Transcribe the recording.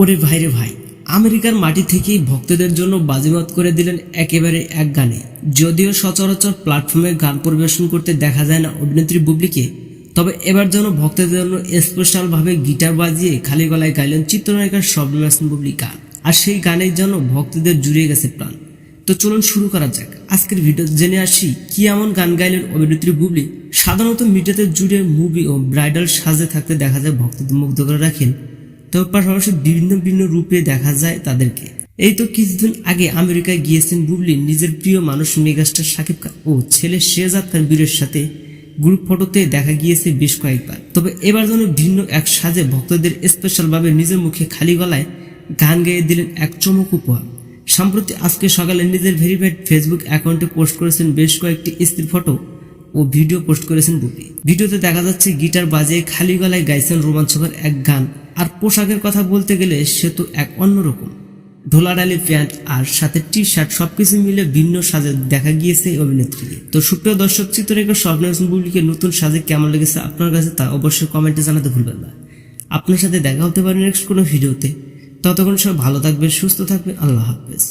ওরে ভাই রে ভাই, আমেরিকার মাটি থেকেই ভক্তদের জন্য বাজিমাত করে দিলেন একেবারে এক গানে। যদিও সচরাচর প্ল্যাটফর্মে গান পরিবেশন করতে দেখা যায় না অভিনেত্রী বুবলিকে, তবে এবার যেন ভক্তদের জন্য স্পেশালভাবে গিটার বাজিয়ে খালি গলায় গাইলেন চিত্রনায়িকার শবনম বুবলি গান আর সেই গানের জন্য ভক্তদের জুড়িয়ে গেছে প্রাণ। তো চলুন শুরু করা যাক। আজকের ভিডিও জেনে আসি, কি এমন গান গাইলেন অভিনেত্রী বুবলি? সাধারণত মিডিয়াতে জুড়ে মুভি ও ব্রাইডাল সাজে থাকতে দেখা যায় ভক্তদের মুগ্ধ করে রাখেন তবে পাশাপাশি বিভিন্ন বিভিন্ন রূপে দেখা যায় তাদেরকে। এই তো কিছুদিন আগে আমেরিকায় গিয়েছেন বুবলি নিজের প্রিয় মানুষ মেগাস্টার শাকিব খান ও ছেলে শেহজাদ খান বীরের সাথে গ্রুপ ফটোতে দেখা গিয়েছে বেশ কয়েকবার। তবে এবার যেন ভিন্ন এক সাজে ভক্তদের স্পেশালভাবে নিজের মুখে খালি গলায় গান গেয়ে দিলেন এক চমক উপহার। সম্প্রতি আজকে সকালে নিজের ভেরিফাইড ফেসবুক অ্যাকাউন্টে পোস্ট করেছেন বেশ কয়েকটি স্ত্রীর ফটো। ও ভিডিও পোস্ট করেছেন বুবলি। ভিডিওতে দেখা যাচ্ছে গিটার বাজিয়ে খালি গলায় গাইছেন রোমাঞ্চকর এক গান। আর পোশাকের কথা বলতে গেলে সে তো এক অন্যরকম। ঢোলাডালি প্যান্ট আর সাথে টি শার্ট সবকিছু মিলে ভিন্ন সাজে দেখা গিয়েছে অভিনেত্রীকে। তো সুপ্রিয় দর্শক, চিত্ররেখা স্বপ্ন বুবলিকে নতুন সাজে কেমন লেগেছে আপনার কাছে তা অবশ্যই কমেন্টে জানাতে ভুলবেন না। আপনার সাথে দেখা হতে পারে নেক্সট কোনো ভিডিওতে। ততক্ষণ সব ভালো থাকবেন, সুস্থ থাকবেন, আল্লাহ হাফেজ।